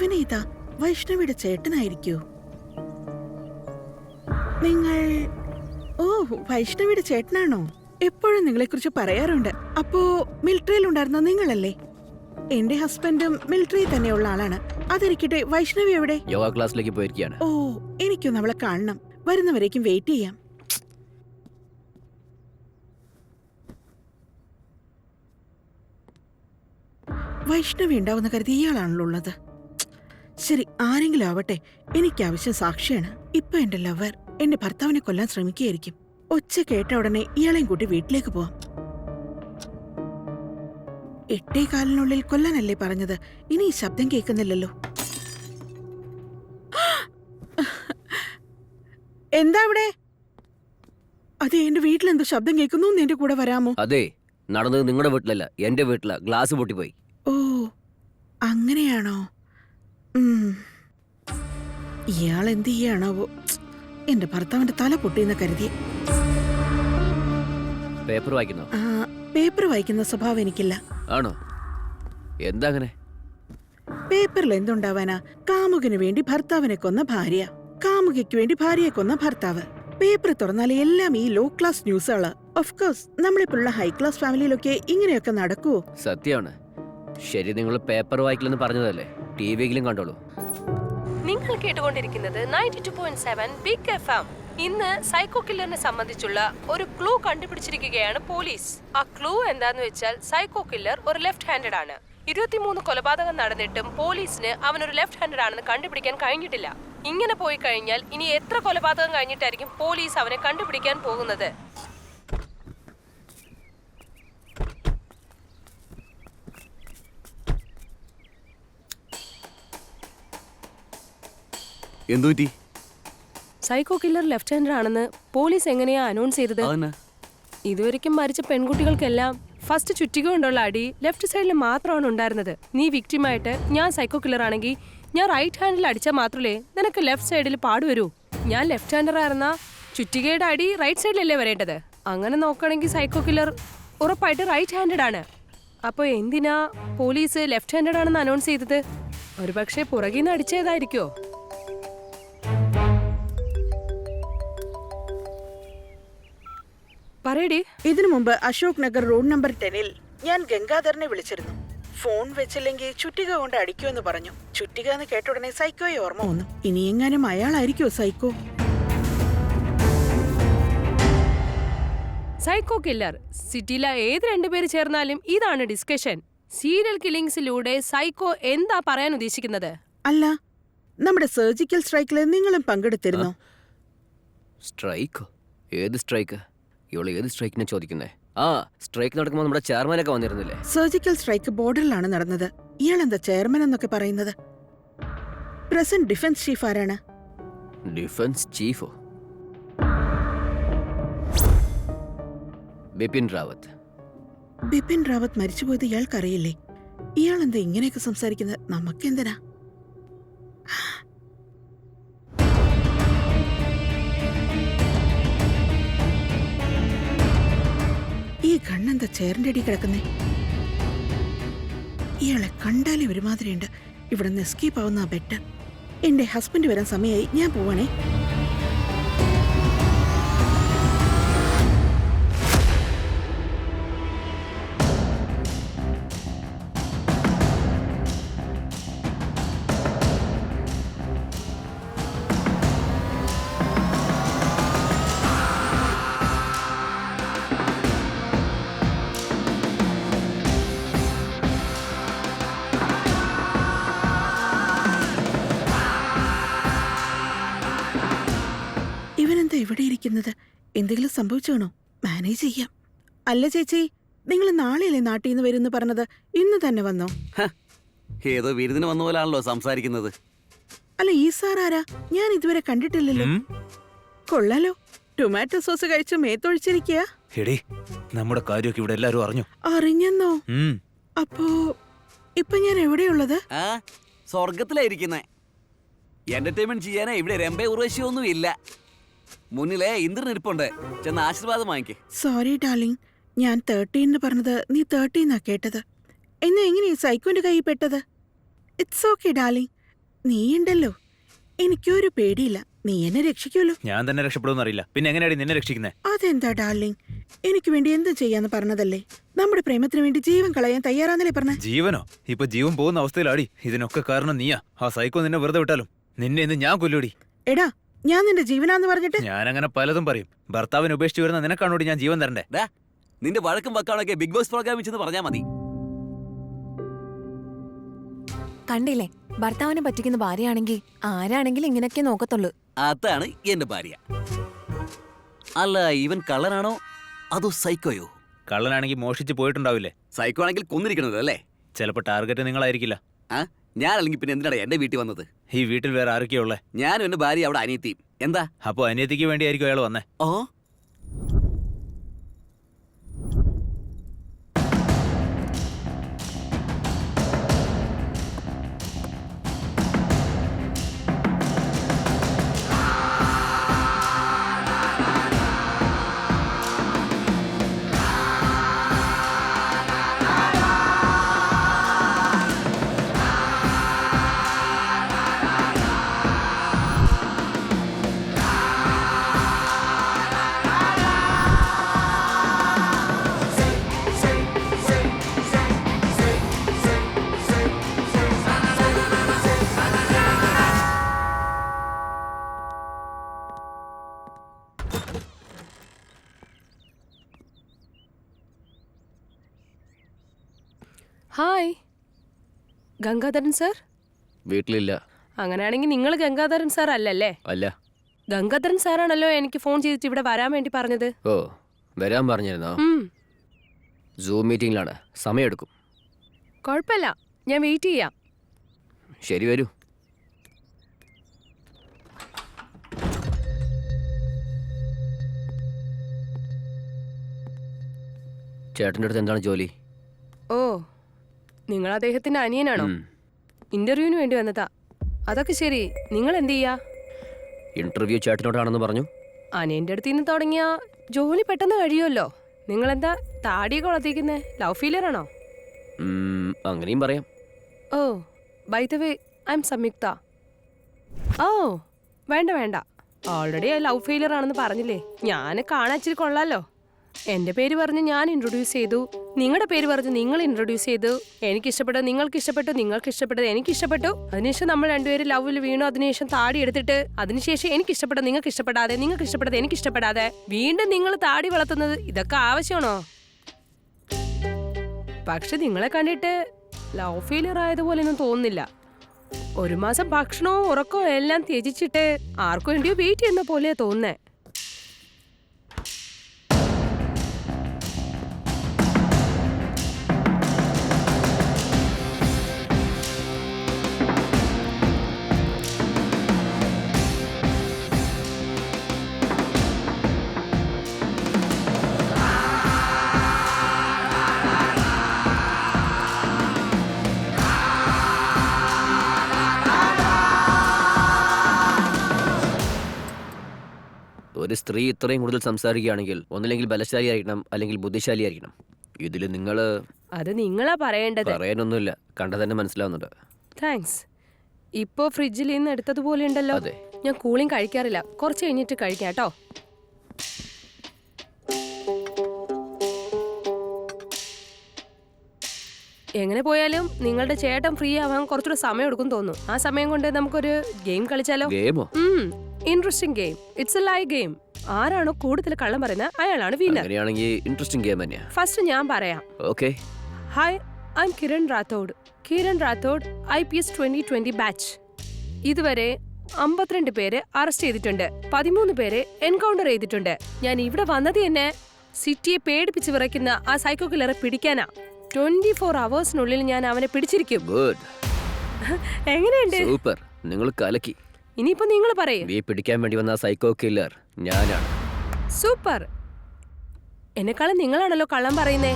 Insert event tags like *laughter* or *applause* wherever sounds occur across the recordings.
ഇവനേതാ വൈഷ്ണവിയുടെ ചേട്ടനായിരിക്കൂ. നിങ്ങൾ ഓ വൈഷ്ണവിയുടെ ചേട്ടനാണോ? എപ്പോഴും നിങ്ങളെ കുറിച്ച് പറയാറുണ്ട്. അപ്പോ മിലിറ്ററിയിൽ ഉണ്ടായിരുന്ന നിങ്ങളല്ലേ? എന്റെ ഹസ്ബൻഡും മിലിറ്ററി തന്നെയുള്ള ആളാണ്. അതിരിക്കട്ടെ വൈഷ്ണവി എവിടെ? യോഗ ക്ലാസ്സിലേക്ക് പോയിരിക്കുകയാണ്. ഓ എനിക്കൊന്ന് അവളെ കാണണം. വരുന്നവരേക്കും വെയിറ്റ് ചെയ്യാം. വൈഷ്ണവി ഉണ്ടാവുന്ന കരുതി ഇയാളാണല്ലോ ഉള്ളത്. ശരി ആരെങ്കിലും ആവട്ടെ. എനിക്കാവശ്യം സാക്ഷിയാണ്. ഇപ്പൊ എന്റെ ലവർ എന്റെ ഭർത്താവിനെ കൊല്ലാൻ ശ്രമിക്കുകയായിരിക്കും. ഒച്ച കേട്ട ഉടനെ ഇയാളെയും കൂട്ടി വീട്ടിലേക്ക് പോവാം. എട്ടേ കാലിനുള്ളിൽ കൊല്ലാനല്ലേ പറഞ്ഞത്? ഇനി ഈ ശബ്ദം കേൾക്കുന്നില്ലല്ലോ. എന്താ അവിടെ? അതെ എന്റെ വീട്ടിലെന്തോ ശബ്ദം കേൾക്കുന്നു എന്റെ കൂടെ വരാമോ? അതെ നടന്നത് നിങ്ങളുടെ വീട്ടിലല്ല എന്റെ വീട്ടിലാ. ഗ്ലാസ് പൊട്ടിപ്പോയി. ഓ അങ്ങനെയാണോ. ഇയാൾ എന്ത് ചെയ്യാണാവോ എന്റെ ഭർത്താവിന്റെ തല പൊട്ടിയെന്ന് കരുതി. പേപ്പർ വായിക്കുന്നോ? ആ പേപ്പർ വായിക്കുന്ന സ്വഭാവം എനിക്കില്ല. ആണോ? എന്താ അങ്ങനെ? പേപ്പറിൽ എന്തുണ്ടാവാനാ? കാമുകന് വേണ്ടി ഭർത്താവിനെ കൊന്ന ഭാര്യ. കാമുകയ്ക്ക് വേണ്ടി ഭാര്യയെ കൊന്ന ഭർത്താവ്. പേപ്പർ തുറന്നാൽ എല്ലാം ഈ ലോ ക്ലാസ് ന്യൂസുകൾ ഓഫ് കോഴ്സ് നമ്മളിപ്പോഴുള്ള ഹൈ ക്ലാസ് ഫാമിലിയിലൊക്കെ ഇങ്ങനെയൊക്കെ നടക്കുവോ? സത്യമാണ്. ശരി നിങ്ങൾ പേപ്പർ വായിക്കില്ലെന്ന് പറഞ്ഞതല്ലേ? ടി വിയെങ്കിലും കണ്ടോളൂ. നിങ്ങൾ കേട്ടുകൊണ്ടിരിക്കുന്നത് നയന്റി ടു പോയിന്റ് സെവൻ ഇന്ന് സൈക്കോ കില്ലറിനെ സംബന്ധിച്ചുള്ള ഒരു ക്ലൂ കണ്ടുപിടിച്ചിരിക്കുകയാണ് പോലീസ്. ആ ക്ലൂ എന്താന്ന് വെച്ചാൽ സൈക്കോ കില്ലർ ഒരു ലെഫ്റ്റ് ഹാൻഡഡ് ആണ്. ഇരുപത്തിമൂന്ന് കൊലപാതകം നടന്നിട്ടും പോലീസിന് ഒരു ലെഫ്റ്റ് ഹാൻഡഡ് ആണെന്ന് കണ്ടുപിടിക്കാൻ കഴിഞ്ഞിട്ടില്ല. ഇങ്ങനെ പോയി കഴിഞ്ഞാൽ ഇനി എത്ര കൊലപാതകം കഴിഞ്ഞിട്ടായിരിക്കും പോലീസ് അവനെ കണ്ടുപിടിക്കാൻ പോകുന്നത്? എന്തുപറ്റി സൈക്കോ കില്ലർ ലെഫ്റ്റ് ഹാൻഡർ ആണെന്ന് പോലീസ് എങ്ങനെയാ അനൗൺസ് ചെയ്തത്? ഇതുവരെക്കും മരിച്ച പെൺകുട്ടികൾക്കെല്ലാം ഫസ്റ്റ് ചുറ്റിക കൊണ്ടുള്ള അടി ലെഫ്റ്റ് സൈഡിൽ മാത്രമാണ് ഉണ്ടായിരുന്നത്. നീ വിക്ടിമായിട്ട് ഞാൻ സൈക്കോ കില്ലർ ആണെങ്കിൽ ഞാൻ റൈറ്റ് ഹാൻഡിൽ അടിച്ചാൽ മാത്രമേ നിനക്ക് ലെഫ്റ്റ് സൈഡിൽ പാടുവരൂ ഞാൻ ലെഫ്റ്റ് ഹാൻഡർ ആയിരുന്ന ചുറ്റികയുടെ അടി റൈറ്റ് സൈഡിലല്ലേ വരേണ്ടത്? അങ്ങനെ നോക്കുകയാണെങ്കിൽ സൈക്കോ കില്ലർ ഉറപ്പായിട്ട് റൈറ്റ് ഹാൻഡഡ് ആണ്. അപ്പോൾ എന്തിനാ പോലീസ് ലെഫ്റ്റ് ഹാൻഡഡ് ആണെന്ന് അനൗൺസ് ചെയ്തത്? ഒരുപക്ഷെ പുറകിൽ നിന്ന് അടിച്ചതായിരിക്കോ? പറയടി. ഇതിനു മുമ്പ് അശോക് നഗർ റോഡ് നമ്പർ ടെനിൽ ഞാൻ ഗംഗാധരനെ വിളിച്ചിരുന്നു. ഫോൺ വെച്ചില്ലെങ്കിൽ ചുറ്റിക കൊണ്ട് അടിക്കുമെന്ന് പറഞ്ഞു. ചുറ്റിക എന്ന് കേട്ട ഉടനെ സൈക്കോയെ ഓർമ്മ വന്നു. ഇനി എങ്ങാനും അയാളായിരിക്കോ സൈക്കോ? Psycho killer. സിറ്റിയിലെ ഏത് രണ്ടുപേര് ചേർന്നാലും ഇതാണ് ഡിസ്കഷൻ. സീരിയൽ കില്ലിങ്സിലൂടെ സൈക്കോ എന്താ പറയാൻ ഉദ്ദേശിക്കുന്നത്? അല്ല നമ്മുടെ സർജിക്കൽ സ്ട്രൈക്കിൽ നിങ്ങളും പങ്കെടുത്തിരുന്നോ? സ്ട്രൈക്കോ? ഏത് സ്ട്രൈക്ക്? ഇവൾ ഏത് സ്ട്രൈക്കിനെ ചോദിക്കുന്നേ? ആ സ്ട്രൈക്ക് നടക്കുമ്പോൾ നമ്മുടെ ചെയർമാനൊക്കെ വന്നിരുന്നില്ലേ? സർജിക്കൽ സ്ട്രൈക്ക് ബോർഡറിലാണ് നടന്നത്. ഇയാൾ എന്താ ചെയർമാൻ എന്നൊക്കെ പറയുന്നത്? പ്രസന്റ് ഡിഫൻസ് ചീഫ് ആരാണ്? ഡിഫൻസ് ചീഫോ ബിപിൻ റാവത്ത്. ബിപിൻ റാവത്ത് മരിച്ചുപോയത് ഇയാൾക്കറിയില്ലേ? ഇയാൾ എന്താ ഇങ്ങനെയൊക്കെ സംസാരിക്കുന്നത്? നമുക്കെന്തിനാ? ഈ കണ്ണെന്താ ചേറിന്റെ അടി കിടക്കുന്നേ? ഇയാളെ കണ്ടാലേ ഒരുമാതിരിയുണ്ട്. ഇവിടെ നിന്ന് എസ്കേപ്പ് ആവുന്ന ബെറ്റർ എന്റെ ഹസ്ബൻഡ് വരാൻ സമയമായി ഞാൻ പോവാണേ. ഇവിടെ ഇരിക്കുന്നത്? എന്തെങ്കിലും സംഭവിച്ചാണോ? മാനേജ് ചെയ്യാം. അല്ല ചേച്ചി നിങ്ങൾ നാളെയല്ലേ നാട്ടിൽ നിന്ന് വരുമെന്ന് പറഞ്ഞത്? ഇന്ന് തന്നെ വന്നോ? ഏതോ വിരുന്നിന് വന്ന പോലാണല്ലോ സംസാരിക്കുന്നത്. അല്ല ഈ സാർ ആരാ? ഞാൻ ഇതുവരെ കണ്ടിട്ടില്ലല്ലോ. കൊള്ളാലോ. ടൊമാറ്റോ സോസ് കഴിച്ച് മേത്തൊഴിച്ചിരിക്കുക എടേ നമ്മുടെ കാര്യമൊക്കെ ഇവിടെ എല്ലാരും അറിഞ്ഞു. അറിഞ്ഞെന്നോ. അപ്പോ ഇപ്പൊ ഞാൻ എവിടെയുള്ളത്? ആ സ്വർഗത്തിലായിരിക്കുന്നേ എന്റർടൈൻമെന്റ് ചെയ്യാനേ ഇവിടെ രമ്പേ ഉറവശിയൊന്നും ഇല്ല മുന്നിലെ ഇന്ദ്രൻ ഇരിപ്പുണ്ട്. ചെന്ന് ആശീർവാദം വാങ്ങിക്കേ. സോറി ഡാർലിംഗ് ഞാൻ തേർട്ടീൻ എന്ന് പറഞ്ഞത് നീ തേർട്ടീന്നാ കേട്ടത്. എന്നെ എങ്ങനെ ഈ സൈക്കോന്റെ കൈ പെട്ടത്? ഇറ്റ്സ് ഓക്കെ ഡാർലിംഗ് നീ നീയുണ്ടല്ലോ. എനിക്കൊരു പേടിയില്ല. നീ എന്നെ രക്ഷിക്കുമല്ലോ. ഞാൻ തന്നെ രക്ഷപ്പെടുമെന്ന് അറിയില്ല. പിന്നെ എങ്ങനെയാണ് നിന്നെ രക്ഷിക്കുന്നത് അതെന്താ ഡാർലിംഗ് എനിക്ക് വേണ്ടി എന്തും ചെയ്യാന്ന് പറഞ്ഞതല്ലേ? നമ്മുടെ പ്രേമത്തിന് വേണ്ടി ജീവൻ കളയാൻ തയ്യാറാന്നല്ലേ പറഞ്ഞ? ജീവനോ? ഇപ്പൊ ജീവൻ പോകുന്ന അവസ്ഥയിലാടി. ഇതിനൊക്കെ കാരണം നീയാ. ആ സൈക്കോ നിന്നെ വെറുതെ വിട്ടാലും. നിന്നെ ഇന്ന് ഞാൻ കൊല്ലൂടി എടാ ഞാൻ നിന്റെ ജീവനാന്ന് പറഞ്ഞിട്ട്? ഞാൻ അങ്ങനെ പലതും പറയും. ഭർത്താവിനെ ഉപേക്ഷിച്ച് വരുന്ന നിനക്കാണോടി ഞാൻ ജീവൻ തരണ്ടേ? ഡാ നിന്റെ വഴക്കും വക്കാണൊക്കെ ബിഗ് ബോസ് പ്രോഗ്രാമിൽ ചെന്ന് പറഞ്ഞാൽ മതി. കണ്ടില്ലേ ഭർത്താവിനെ പറ്റിക്കുന്ന ഭാര്യയാണെങ്കിൽ ആരാണെങ്കിലും ഇങ്ങനെയൊക്കെ നോക്കത്തുള്ളൂ. അതാണ് എന്റെ ഭാര്യ. അല്ല ഇവൻ കള്ളനാണോ? അതോ സൈക്കോയോ? കള്ളനാണെങ്കിൽ മോഷിച്ച് പോയിട്ടുണ്ടാവില്ലേ? സൈക്കോ ആണെങ്കിൽ കൊന്നിരിക്കണത് അല്ലേ? ചിലപ്പോ ടാർഗറ്റ് നിങ്ങളായിരിക്കില്ല. ആ? ഞാനല്ലെങ്കിൽ പിന്നെ എന്തിനാണ് എന്റെ വീട്ടിൽ വന്നത്? ഈ വീട്ടിൽ വേറെ ആരൊക്കെയാ ഉള്ളേ? ഞാനും എന്റെ ഭാര്യ അവിടെ അനിയത്തിയും. എന്താ? അപ്പൊ അനിയത്തിക്ക് വേണ്ടിയായിരിക്കും അയാൾ വന്നേ. Oh hi. ഗംഗാധരൻ സാർ? വീട്ടിലില്ല. അങ്ങനെയാണെങ്കിൽ നിങ്ങൾ ഗംഗാധരൻ സാർ അല്ലല്ലേ? അല്ല. ഗംഗാധരൻ സാറാണല്ലോ എനിക്ക് ഫോൺ ചെയ്തിട്ട് ഇവിടെ വരാൻ വേണ്ടി പറഞ്ഞത്. ഓ വരാൻ പറഞ്ഞിരുന്നോ? സൂം മീറ്റിംഗിലാണ് സമയമെടുക്കും. കുഴപ്പമില്ല. ഞാൻ വെയിറ്റ് ചെയ്യാം. ശരി വരൂ. ചേട്ടന്റെ അടുത്ത് എന്താണ് ജോലി? ഓ നിങ്ങൾ അദ്ദേഹത്തിന്റെ അനിയനാണോ. ഇന്റർവ്യൂവിന് വേണ്ടി വന്നതാ. അതൊക്കെ ശരി. നിങ്ങൾ എന്ത് ചെയ്യാ ഇന്റർവ്യൂ ചേട്ടനോടാണെന്ന് പറഞ്ഞു. അനിയന്റെ അടുത്ത് നിന്ന് തുടങ്ങിയ ജോലി പെട്ടെന്ന് കഴിയുമല്ലോ. നിങ്ങൾ എന്താ താടിയൊക്കെ വളർത്തിക്കുന്നേ ലവ് ഫീലർ ആണോ? അങ്ങനെയും പറയാം. ഓ by the way I'm Samyuktha. ഓ വേണ്ട വേണ്ട. ഓൾറെഡി ലവ് ഫെയിലിയർ ആണെന്ന് പറഞ്ഞില്ലേ? ഞാൻ കാണാച്ചിരി കൊള്ളാലോ. എന്റെ പേര് പറഞ്ഞ് ഞാൻ ഇൻട്രൊഡ്യൂസ് ചെയ്തു. നിങ്ങളുടെ പേര് പറഞ്ഞ് നിങ്ങൾ ഇൻട്രൊഡ്യൂസ് ചെയ്തു. എനിക്ക് ഇഷ്ടപ്പെട്ടു നിങ്ങൾക്ക് ഇഷ്ടപ്പെട്ടു നിങ്ങൾക്ക് ഇഷ്ടപ്പെട്ടത് എനിക്ക് ഇഷ്ടപ്പെട്ടു അതിനുശേഷം നമ്മൾ രണ്ടുപേരും ലവിൽ വീണു. അതിനുശേഷം താടി എടുത്തിട്ട് അതിനുശേഷം എനിക്ക് ഇഷ്ടപ്പെട്ടത് നിങ്ങൾക്ക് ഇഷ്ടപ്പെടാതെ നിങ്ങൾക്ക് ഇഷ്ടപ്പെട്ടത് എനിക്ക് ഇഷ്ടപ്പെടാതെ വീണ്ടും നിങ്ങൾ താടി വളർത്തുന്നത് ഇതൊക്കെ ആവശ്യമാണോ? പക്ഷെ നിങ്ങളെ കണ്ടിട്ട് ലവ് ഫെയിലിയർ ആയതുപോലെയൊന്നും തോന്നുന്നില്ല. ഒരു മാസം ഭക്ഷണവും ഉറക്കവും എല്ലാം ത്യജിച്ചിട്ട് ആർക്കു വേണ്ടിയോ വെയിറ്റ് ചെയ്യുന്ന പോലെയാ തോന്നുന്നേ. സ്ത്രീ ഇത്രയും കൂടുതൽ സംസാരിക്കുകയാണെങ്കിൽ ഒന്നില്ലെങ്കിൽ ബലശാലിയായിരിക്കണം അല്ലെങ്കിൽ ബുദ്ധിശാലിയായിരിക്കണം. ഇതിൽ നിങ്ങൾ അത് നിങ്ങളാ പറയേണ്ടത്. പറയാനൊന്നുമില്ല കണ്ട തന്നെ മനസ്സിലാവുന്നുണ്ട്. താങ്ക്സ് ഇപ്പോ ഫ്രിഡ്ജിൽ നിന്ന് എടുത്തതുപോലെ ഉണ്ടല്ലോ. അതെ. ഞാൻ കൂളിംഗ് കഴിക്കാറില്ല. കുറച്ച് കഴിഞ്ഞിട്ട് കഴിക്കാം കേട്ടോ. എങ്ങനെ പോയാലും നിങ്ങളുടെ ചേട്ടൻ ഫ്രീ ആവാൻ കുറച്ചുകൂടെ സമയം എടുക്കും തോന്നുന്നു. ആ സമയം കൊണ്ട് നമുക്കൊരു ഗെയിം കളിച്ചാലോ? ഗെയിമോ interesting game it's a live game ആരാണോ കൂടുതൽ കള്ളം പറയുന്നത് അയാളാണ് വിന്നർ അങ്ങനെയാണെങ്കിൽ ഇൻട്രസ്റ്റിംഗ് ഗെയിം തന്നെയാ. ഫസ്റ്റ് ഞാൻ പറയാം. Okay hi I am Kiran Rathod Kiran Rathod I P S twenty twenty batch ഇതുവരെ അമ്പത്തിരണ്ട് പേരെ അറസ്റ്റ് ചെയ്തിട്ടുണ്ട്. പതിമൂന്ന് പേരെ എൻകൗണ്ടർ ചെയ്തിട്ടുണ്ട്. ഞാൻ ഇവിടെ വന്നത് തന്നെ സിറ്റിയെ പേടിപ്പിച്ച് വിറയ്ക്കുന്ന ആ സൈക്കോ കില്ലറെ പിടിക്കാനാ. ട്വന്റി ഫോർ അവേഴ്സിനുള്ളിൽ ഞാൻ അവനെ പിടിച്ചിരിക്കും. എങ്ങനെയുണ്ട്? സൂപ്പർ നിങ്ങൾ കലക്കി. ഇനിയിപ്പോ നിങ്ങൾ പറയും. നീ പിടിക്കാൻ വേണ്ടി വന്ന സൈക്കോ കില്ലർ ഞാനാണ് സൂപ്പർ. എന്നെക്കാളും നിങ്ങളാണല്ലോ കള്ളം പറയുന്നേ.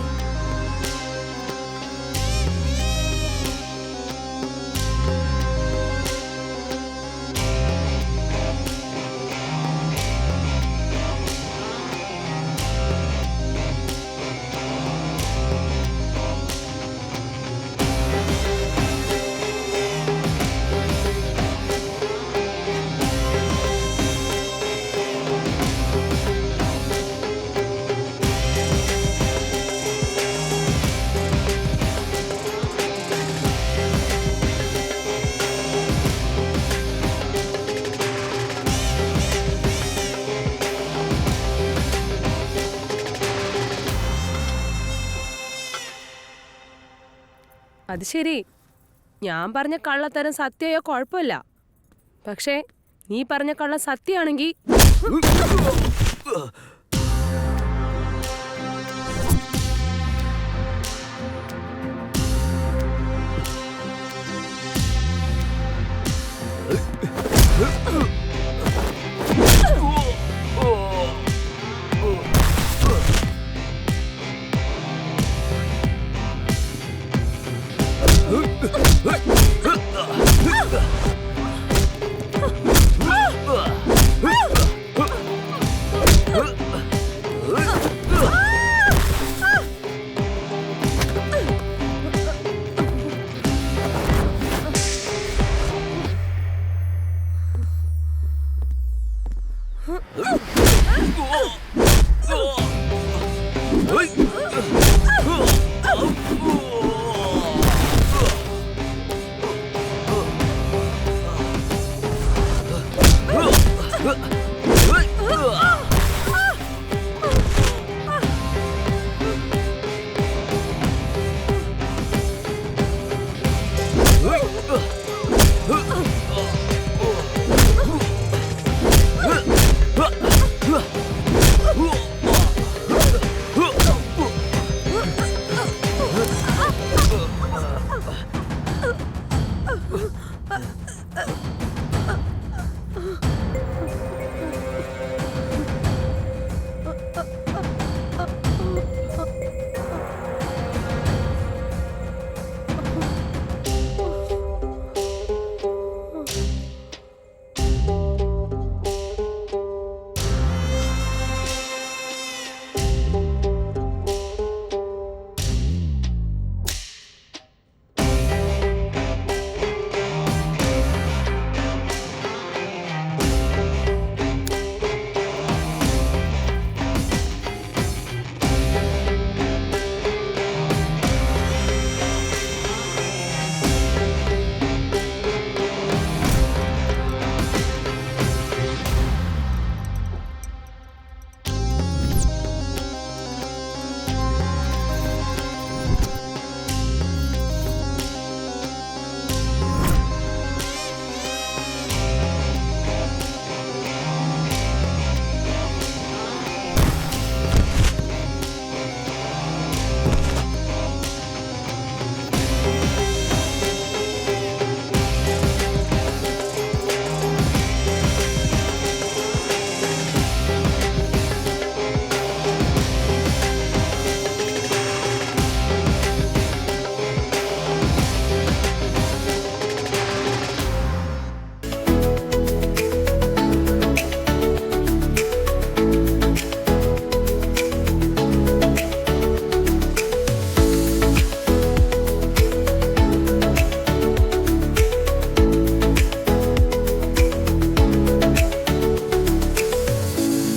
അത് ശരി. ഞാൻ പറഞ്ഞ കള്ളത്തരം സത്യമോ കുഴപ്പമില്ല. പക്ഷേ നീ പറഞ്ഞ കള്ള സത്യമാണെങ്കിൽ ആ *laughs*